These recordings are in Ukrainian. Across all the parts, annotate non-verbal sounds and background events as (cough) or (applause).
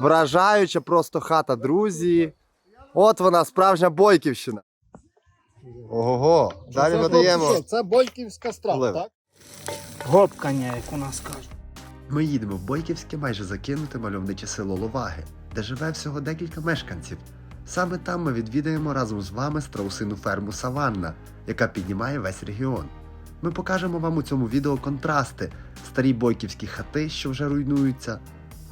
Вражаюча просто хата, друзі. От вона, справжня Бойківщина. Ого, далі Це, надаємо. хлопці, Це бойківська страва, так? Гопкання, як у нас кажуть. Ми їдемо в Бойківське майже закинуте мальовниче село Ловаги, де живе всього декілька мешканців. Саме там ми відвідаємо разом з вами страусину ферму Саванна, яка піднімає весь регіон. Ми покажемо вам у цьому відео контрасти, старі бойківські хати, що вже руйнуються.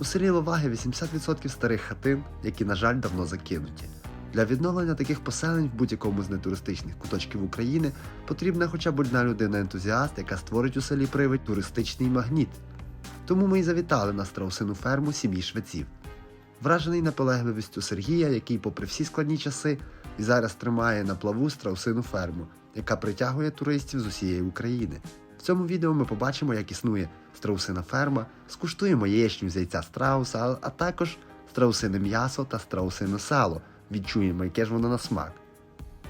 У селі Ловаги 80% старих хатин, які, на жаль, давно закинуті. Для відновлення таких поселень в будь-якому з нетуристичних куточків України потрібна хоча б одна людина-ентузіаст, яка створить у селі Привид туристичний магніт. Тому ми й завітали на страусину ферму сім'ї швеців. Вражений наполегливістю Сергія, який, попри всі складні часи, і зараз тримає на плаву страусину ферму, яка притягує туристів з усієї України. В цьому відео ми побачимо, як існує страусина ферма, скуштуємо яєчню з яйця страуса, а- також страусине м'ясо та страусине сало. Відчуємо, яке ж воно на смак.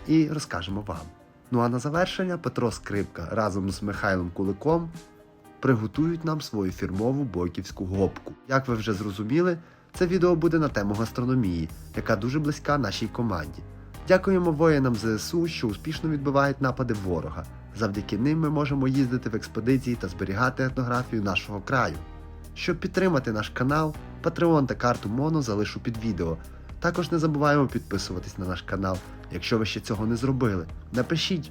І розкажемо вам. Ну а на завершення Петро Скрипка разом з Михайлом Куликом приготують нам свою фірмову бойківську гопку. Як ви вже зрозуміли, це відео буде на тему гастрономії, яка дуже близька нашій команді. Дякуємо воїнам ЗСУ, що успішно відбивають напади ворога. Завдяки ним ми можемо їздити в експедиції та зберігати етнографію нашого краю. Щоб підтримати наш канал, Patreon та карту Моно залишу під відео. Також не забуваємо підписуватись на наш канал, якщо ви ще цього не зробили. Напишіть,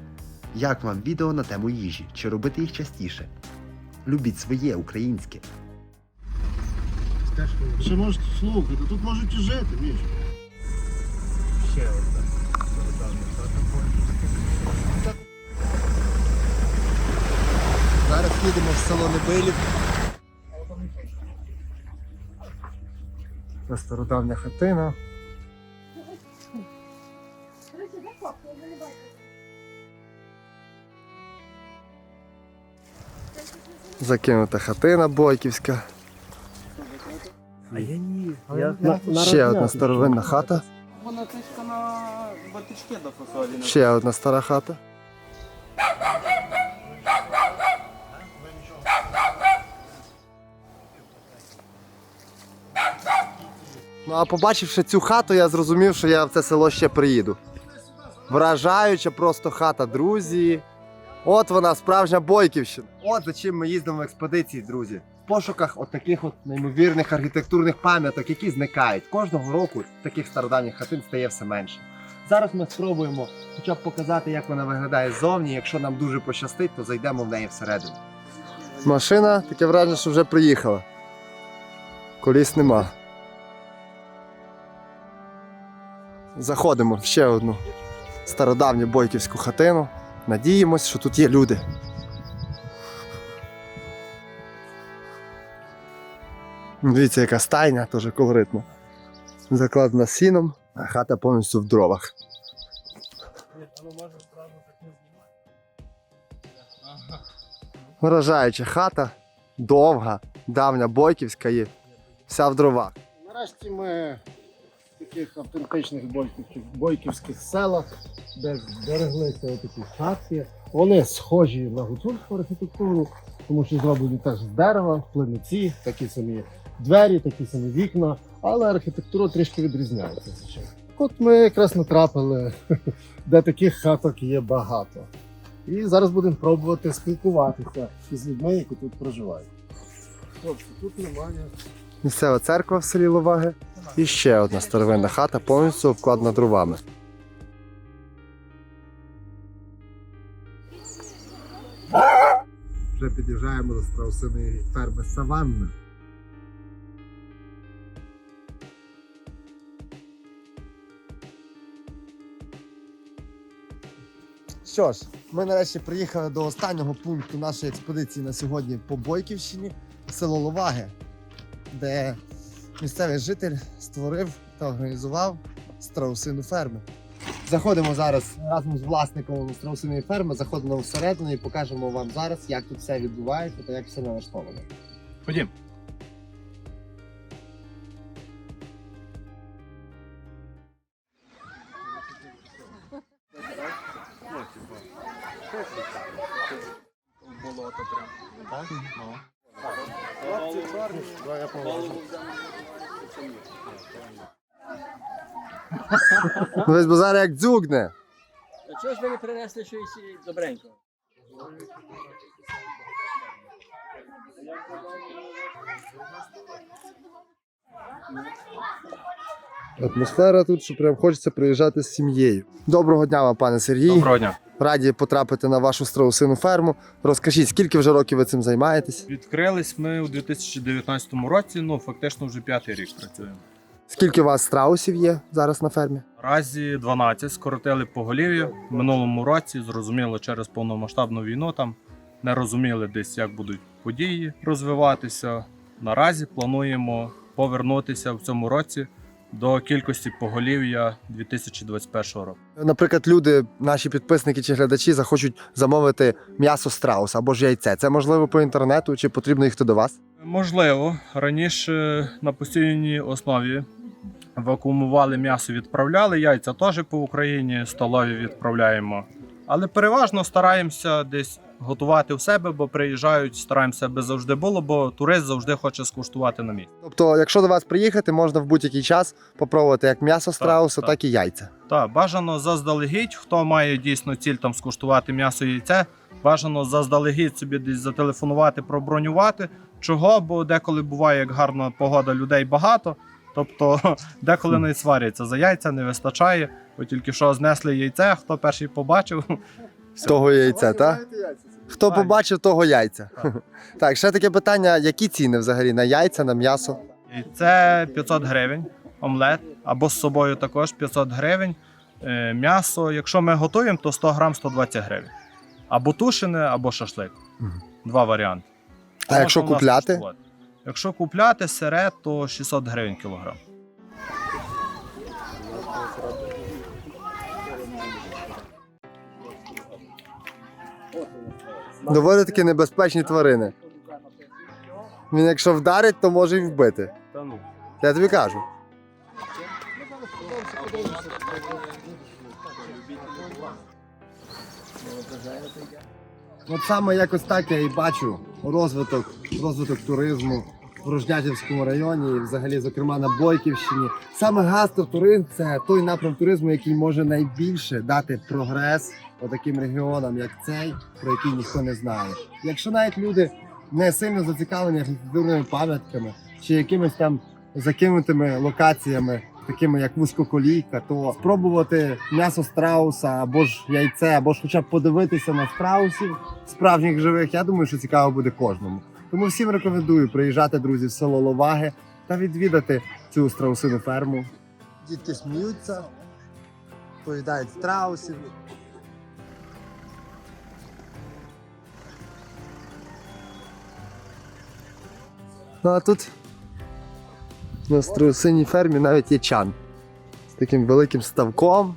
як вам відео на тему їжі, чи робити їх частіше. Любіть своє українське. Ще можуть слухати, тут можуть і жити, Міш. Ще одна. Зараз їдемо в село Небилів. Це стародавня хатина. Закинута хатина бойківська. А я ні. Я- Ще одна старовинна хата. Вона тичка на батички до фасолі. Ще одна стара хата. Ну а побачивши цю хату, я зрозумів, що я в це село ще приїду. Вражаюча просто хата, друзі. От вона, справжня Бойківщина. От за чим ми їздимо в експедиції, друзі. В пошуках от таких от неймовірних архітектурних пам'яток, які зникають. Кожного року таких стародавніх хатин стає все менше. Зараз ми спробуємо хоча б показати, як вона виглядає ззовні. Якщо нам дуже пощастить, то зайдемо в неї всередину. Машина, таке враження, що вже приїхала. Коліс нема. Заходимо в ще одну стародавню бойківську хатину. Надіємось, що тут є люди. Дивіться, яка стайня, теж колоритна. Закладена сіном, а хата повністю в дровах. Вражаюча хата, довга, давня бойківська є, вся в дровах. Нарешті ми таких автентичних бойківських, бойківських селах, де збереглися такі хатки. Вони схожі на гуцульську архітектуру, тому що зроблені теж з дерева, плениці, такі самі двері, такі самі вікна, але архітектура трішки відрізняється. От ми якраз натрапили, (laughs) де таких хаток є багато. І зараз будемо пробувати спілкуватися із людьми, які тут проживають. Хлопці, тут немає Місцева церква в селі Ловаги і ще одна старовинна хата, повністю обкладена дровами. Вже під'їжджаємо до страусиної ферми Саванна. Що ж, ми нарешті приїхали до останнього пункту нашої експедиції на сьогодні по Бойківщині, село Ловаги, де місцевий житель створив та організував страусину ферму. Заходимо зараз разом з власником страусиної ферми, заходимо всередину і покажемо вам зараз, як тут все відбувається та як все налаштовано. Ходім. Ну, ось бо зараз як дзюгне. А чого ж ви не принесли щось добренького? Атмосфера тут, що прям хочеться приїжджати з сім'єю. Доброго дня вам, пане Сергій. Доброго дня. Раді потрапити на вашу страусину ферму. Розкажіть, скільки вже років ви цим займаєтесь? Відкрились ми у 2019 році, ну фактично вже п'ятий рік працюємо. Скільки у вас страусів є зараз на фермі? Наразі 12 скоротили поголів'я. В минулому році зрозуміло через повномасштабну війну там не розуміли десь, як будуть події розвиватися. Наразі плануємо повернутися в цьому році до кількості поголів'я 2021 року. Наприклад, люди, наші підписники чи глядачі, захочуть замовити м'ясо страуса або ж яйце. Це можливо по інтернету, чи потрібно їхати до вас? Можливо, раніше на постійній основі вакуумували м'ясо, відправляли, яйця теж по Україні столові відправляємо. Але переважно стараємося десь готувати в себе, бо приїжджають, стараємося, аби завжди було, бо турист завжди хоче скуштувати на місці. Тобто, якщо до вас приїхати, можна в будь-який час попробувати як м'ясо страуса, так, так. і яйця. Так, бажано заздалегідь, хто має дійсно ціль там скуштувати м'ясо і яйце, бажано заздалегідь собі десь зателефонувати, пробронювати. Чого? Бо деколи буває, як гарна погода, людей багато. Тобто (laughs) деколи не сваряться за яйця, не вистачає. Бо тільки що знесли яйце, хто перший побачив. (laughs) Того яйця, так? Хто побачив, того яйця. Так. Ще таке питання: які ціни взагалі на яйця, на м'ясо? Яйце 500 гривень, омлет, або з собою також 500 гривень. Е, М'ясо, якщо ми готуємо, то 100 грам 120 гривень. Або тушене, або шашлик. Два варіанти. А якщо купляти? куштувати. Якщо купляти сире, то 600 гривень кілограм. Доволі таки небезпечні тварини. Він якщо вдарить, то може і вбити. Я тобі кажу. От саме якось так я і бачу розвиток, розвиток туризму в Рожнятівському районі і взагалі, зокрема, на Бойківщині. Саме гастротуризм це той напрям туризму, який може найбільше дати прогрес таким регіонам, як цей, про який ніхто не знає. Якщо навіть люди не сильно зацікавлені архітектурними пам'ятками чи якимись там закинутими локаціями, такими як вузькоколійка, то спробувати м'ясо страуса або ж яйце, або ж хоча б подивитися на страусів справжніх живих, я думаю, що цікаво буде кожному. Тому всім рекомендую приїжджати, друзі, в село Ловаги та відвідати цю страусину ферму. Дітки сміються, поїдають страусів. Ну а тут на страусиній фермі навіть є чан з таким великим ставком,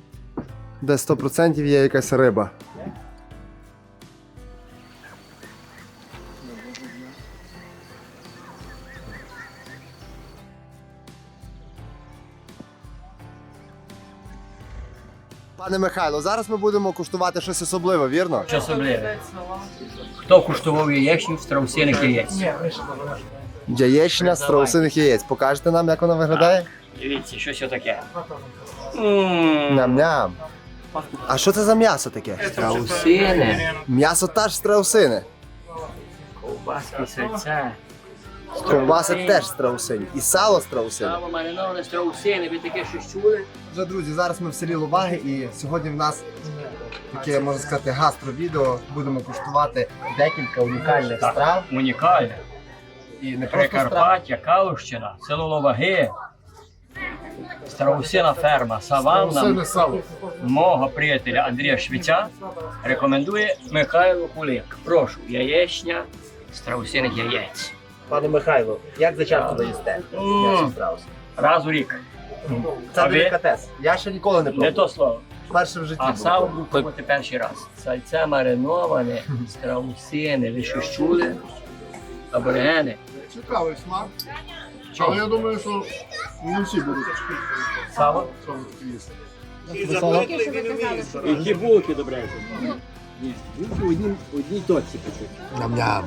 де 100% є якась риба. Пане Михайло, зараз ми будемо куштувати щось особливе, вірно? Що особливе? Хто куштував яєчню в страусиних яєць? Яєчня з страусиних яєць. Покажете нам, як вона виглядає? Дивіться, що це таке. Ням-ням. А що це за м'ясо таке? Страусини, М'ясо та ж страусини. ковбаски, серця. Ковбаси теж страусині. І сало страусине. Сало мариноване страусини, ви таке щось чули? Вже друзі, зараз ми в селі Луваги і сьогодні в нас таке можна сказати гастровідео. Будемо куштувати декілька унікальних страв. Унікальне. І не просто. Прикарпаття, Калущина, село Ловаги. Страусина ферма Саванна мого приятеля Андрія Швеця рекомендує Михайло Кулик. Прошу, яєчня страусиних яєць. Пане Михайло, як за часто доїсте? Раз у рік. Це ви? делікатес. Я ще ніколи не Не то слово. Вперше в житті. А сало був пробувати перший раз. Сальце мариноване, страусини, ви що чули? Аборигени. Цікавий смак. Але я думаю, що не всі будуть Сало. їсти. Які булки добре. Ням-ням.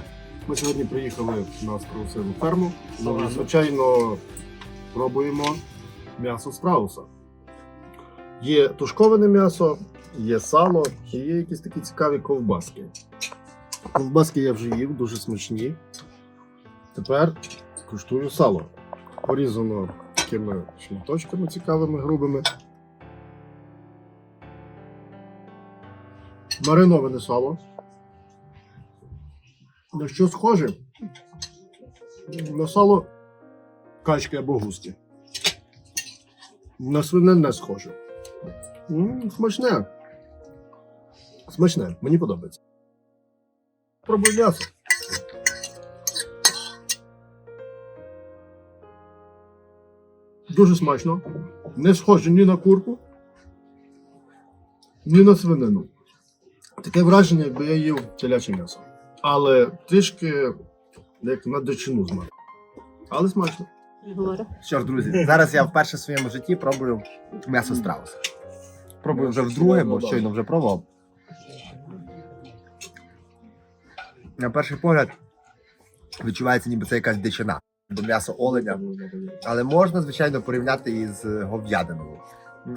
Ми сьогодні приїхали на страусину ферму. Ну, звичайно, пробуємо м'ясо страуса. Є тушковане м'ясо, є сало і є якісь такі цікаві ковбаски. Ковбаски я вже їв, дуже смачні. Тепер куштую сало. Порізано такими шматочками цікавими, грубими. Мариноване сало. На що схоже? На сало качки або гуски. На свине не схоже. Смачне. Смачне, мені подобається. Пробуй м'ясо. Дуже смачно. Не схоже ні на курку, ні на свинину. Таке враження, якби я їв теляче м'ясо. Але трішки як на дичину змак. Але смачно. Що ж, друзі, зараз я вперше в своєму житті пробую м'ясо страуса. Пробую вже вдруге, бо щойно вже пробував. На перший погляд відчувається, ніби це якась дичина, бо м'ясо оленя. Але можна, звичайно, порівняти із е, говядиною.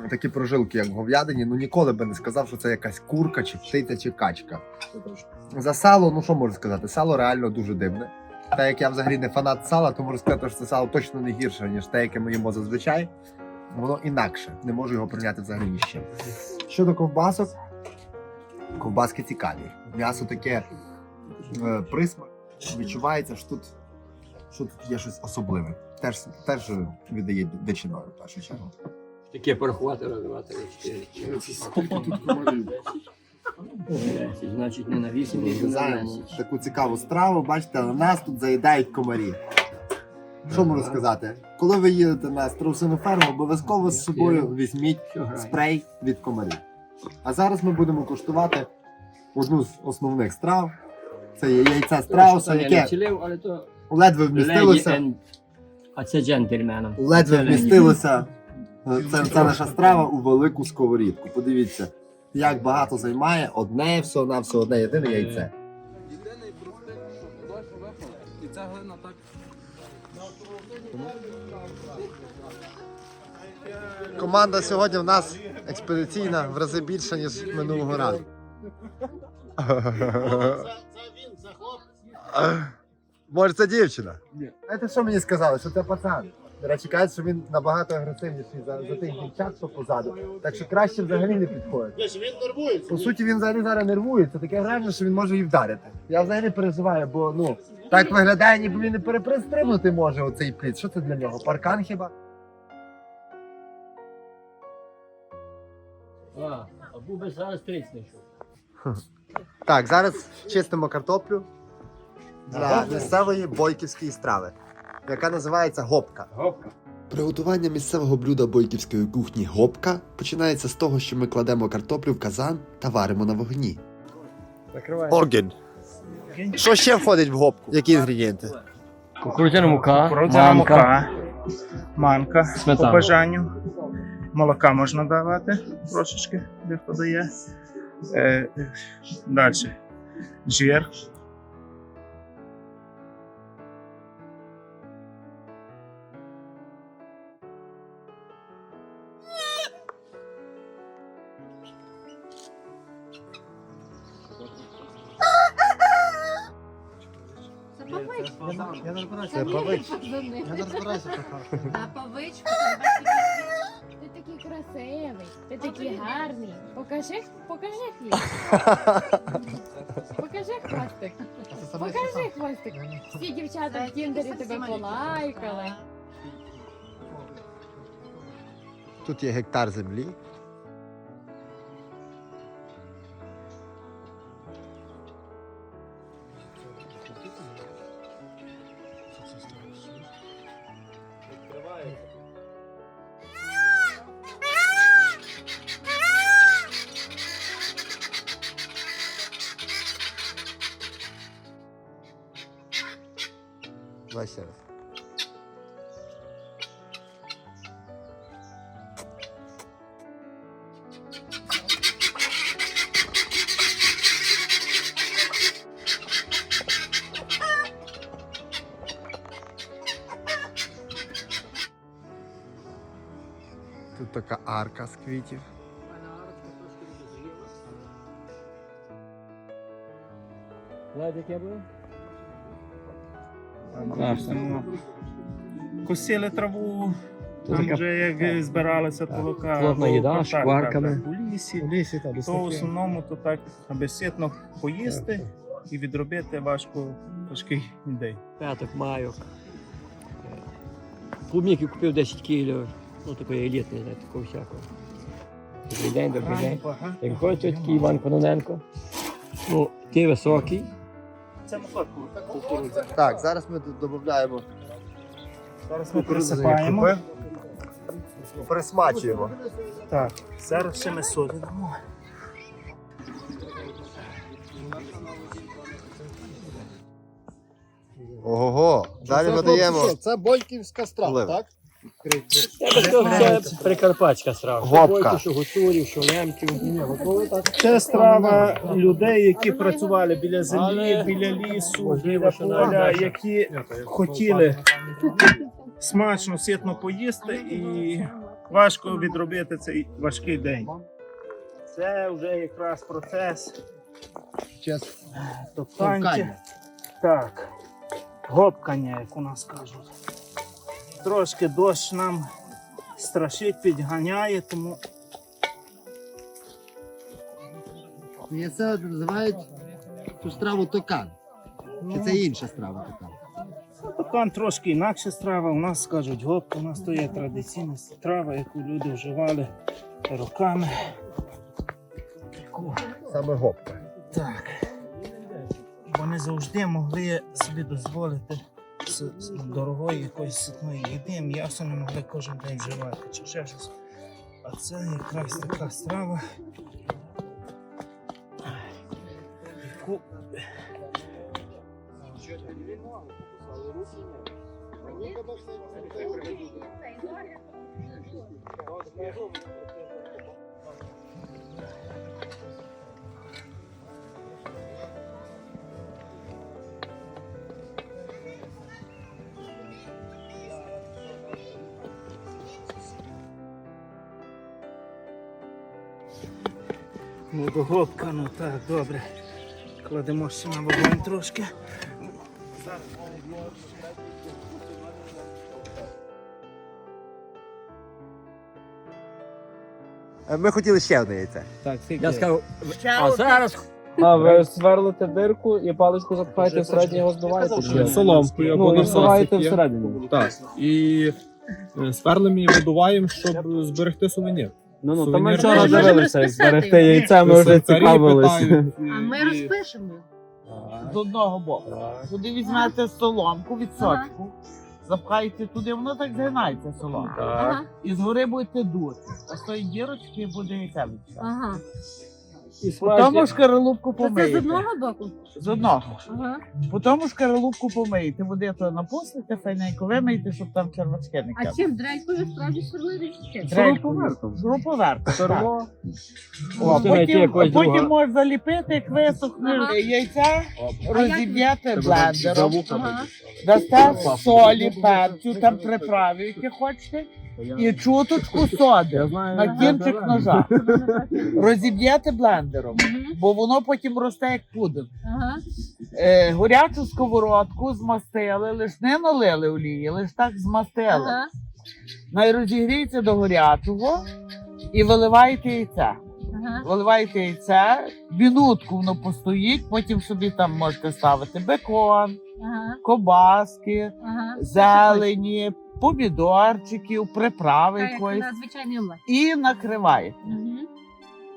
Такі прожилки, як в говядині, ну ніколи би не сказав, що це якась курка, чи птиця, чи качка. За сало, ну що можу сказати? Сало реально дуже дивне. Та як я взагалі не фанат сала, то можу сказати, що це сало точно не гірше, ніж те, яке ми їмо зазвичай. Воно інакше. Не можу його прийняти взагалі ні з чим. Щодо ковбасок, ковбаски цікаві. М'ясо таке е, присмак. Відчувається, що тут що тут є щось особливе. Теж теж віддає дичиною в першу чергу. Таке порахувати, розвивати значить не на 8, не на 10. таку цікаву страву. Бачите, на нас тут заїдають комарі. Що можу сказати? Коли ви їдете на страусину ферму, обов'язково з собою візьміть спрей від комарів. А зараз ми будемо куштувати одну з основних страв. Це є яйце страуса, Трошки я не яке але то ледве вмістилося. А це джентльменом. Ледве вмістилося. Е, це, це наша страва у велику сковорідку. Подивіться, як багато займає одне, все на все одне єдине яйце. Єдиний простий, що дощ випали, і ця глина так. Команда сьогодні в нас експедиційна в рази більша, ніж минулого разу. Може, це дівчина? Ні. Знаєте, що мені сказали? Що це пацан. До речі, кажуть, що він набагато агресивніший за, за тих дівчат, що позаду. Так що краще взагалі не підходить. Він нервується. По суті, він взагалі зараз нервується. Таке враження, що він може її вдарити. Я взагалі переживаю, бо ну так виглядає, ніби він не перепристрибнути може оцей плід. Що це для нього? Паркан хіба? А, а був би зараз 30. Так, зараз чистимо картоплю для місцевої бойківської страви, яка називається гопка. Гопка. Приготування місцевого блюда бойківської кухні гопка починається з того, що ми кладемо картоплю в казан та варимо на вогні. Огінь. Що ще входить в гопку? Які інгредієнти? Кукурудзяна мука, Кукурудзяна манка. мука, манка Сметана. по бажанню. Молока можна давати трошечки, дехто дає. Е, далі. Жир. Це павич. Я не розбираюся. А павичку, ти такий красивий, ти такий гарний. Покажи, покажи хвіст. (laughs) Покажи хвостик. Покажи хвостик. Всі дівчата в кіндері тебе полайкали. Тут є гектар землі. Тут така арка з квітів. Там Косили траву, там вже як збиралися толока у лісі, то в основному то так, аби ситно поїсти і відробити важко важкий день. П'яток, майок. Клубніки купив 10 кілів. Ну, такої елітної, знаєте, такого всякого. Добрий день, добрий день. Як хочете, такий Іван Кононенко. Ну, ти високий. Це моркву. Так, зараз ми додаємо, Зараз ми присипаємо. присмачуємо. Так, зараз ще ми солі дамо. Ого, далі Це, ми даємо Це бойківська страва, так? Це прикарпатська страва. Що Гопка. бойки, що гуцулів, що лемків. Це страва людей, які працювали біля землі, біля лісу, біля поля, які хотіли смачно, ситно поїсти і важко відробити цей важкий день. Це вже якраз процес Час топтання. Так, гопкання, як у нас кажуть. Трошки дощ нам страшить, підганяє, тому І це називають цю страву токан. Чи це інша страва токан? Токан трошки інакша страва. У нас скажуть гопка, у нас то є традиційна страва, яку люди вживали роками. Саме гопка. так. Бо не завжди могли собі дозволити з дорогої якоїсь ситної їди, м'ясо не могли кожен день вживати чи ще щось. А це якраз така страва. Яку Ну, до гопка, ну так, добре. Кладемо ще на вогонь трошки. Ми хотіли ще одне яйце. Я скажу, а зараз А ви сверлите дирку і паличку запхаєте всередині його збиваєте? чи соломкою або Ну, і на вбиваєте насипі. всередині. Так. І е, сверлимо і видуваємо, щоб зберегти сувенір. Ну, ну, то Сувенір. ми Ми вчора можемо дивилися, як розписати зберегти його. яйця, ми вже цікавилися. А ми розпишемо. з одного боку. Туди візьмете соломку від сочку, запхаєте туди, воно так згинається соломка. Ага, І згори будете дути. А з тої дірочки буде яйця відчати. ага. І Потім шкаралупку То це з помиєте. одного боку? З одного. Ага. Потім шкаралупку помиєте, води то напустите, файненько вимиєте, щоб там червачки не А капли. чим дрелькою справді сверлити чи чим? Шуруповертом. Шуруповертом. так. Перло. О, Можете знайти потім, якогось потім друга. можна заліпити, як висохне Ага. яйця, А розіб'єте блендером. Ага. Дасте солі, перцю, там приправи, які хочете, і чуточку соди на кінчик ножа. Розіб'єте блендером, бо воно потім росте як пудинг. Е, горячу сковородку змастили, лиш не налили олії, лиш так змастили. Ага. Най розігріється до гарячого і виливаєте яйця. Ага. Виливаєте яйце, минутку воно постоїть, потім собі там можете ставити бекон, Ага. кобаски, Ага. зелені, помідорчиків, приправи Так, як якоїсь на звичайний омлет. і накриваєте. Мгм.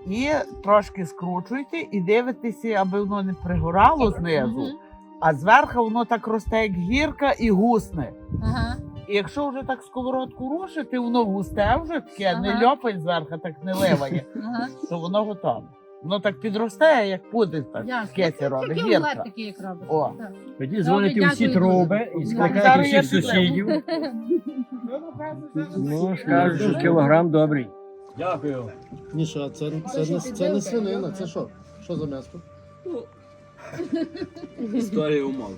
І трошки скручуєте і дивитеся, аби воно не пригорало знизу, Мгм. а зверху воно так росте, як гірка, і гусне. Ага. І якщо вже так сковородку рушити, воно густе вже таке, не Ага. льопає зверху, так не ливає, Ага. то воно готове. Воно так підросте, як пудинг, так Ясно. робить, омлет гірка. як робить. О. Так. тоді дзвоните Добре, всі дякую труби і дуже. скликаєте Зараз я всіх піду. сусідів. (laughs) Ну, скажуть, що кілограм добрий. Дякую. Міша, це, це, не, це не свинина, це що? Що за м'ясо? Історія умов.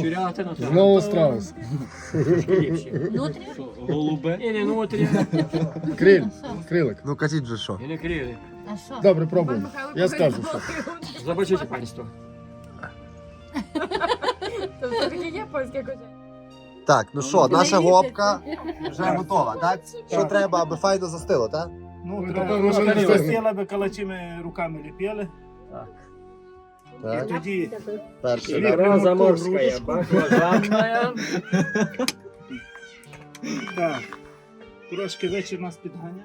Щурятина. Знову страус. Нутрі? Голубе. І не нутрі, Криль, крилик. Ну кажіть вже що. і не крили. А що? Добре, пробуємо. Пан Михайло Я скажу, що. Забачите, панство. (laughs) Тобто таке є польське кожа. Так, ну що, наша гопка вже готова, так? Що треба, аби файно застило, так? Ну, Ну, треба, вже коли не застіла би калачими руками ліпили. І Так, тоді перший. Зараза ту морська, Так. Трошки вечір нас підганяє.